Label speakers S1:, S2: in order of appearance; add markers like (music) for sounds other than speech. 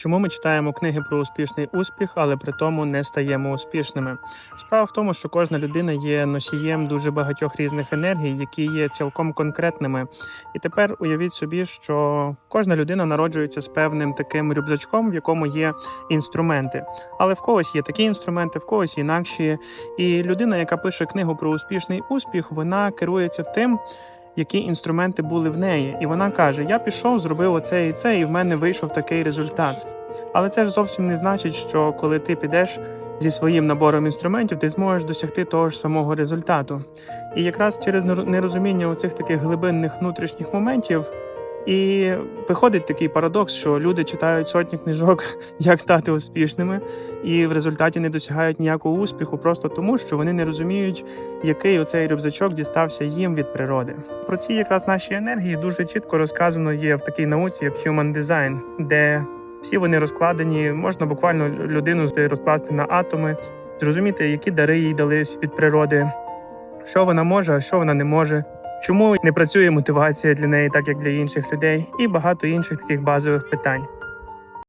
S1: Чому ми читаємо книги про успішний успіх, але при тому не стаємо успішними? Справа в тому, що кожна людина є носієм дуже багатьох різних енергій, які є цілком конкретними. І тепер уявіть собі, що кожна людина народжується з певним таким рюкзачком, в якому є інструменти. Але в когось є такі інструменти, в когось інакші. І людина, яка пише книгу про успішний успіх, вона керується тим. Які інструменти були в неї, і вона каже: Я пішов, зробив оце і це, і в мене вийшов такий результат. Але це ж зовсім не значить, що коли ти підеш зі своїм набором інструментів, ти зможеш досягти того ж самого результату. І якраз через нер- нерозуміння оцих таких глибинних внутрішніх моментів. І виходить такий парадокс, що люди читають сотні книжок, (laughs) як стати успішними, і в результаті не досягають ніякого успіху, просто тому, що вони не розуміють, який оцей рюкзачок дістався їм від природи. Про ці якраз наші енергії дуже чітко розказано є в такій науці, як Human Design, де всі вони розкладені, можна буквально людину розкласти на атоми, зрозуміти, які дари їй дались від природи, що вона може, а що вона не може. Чому не працює мотивація для неї, так як для інших людей, і багато інших таких базових питань.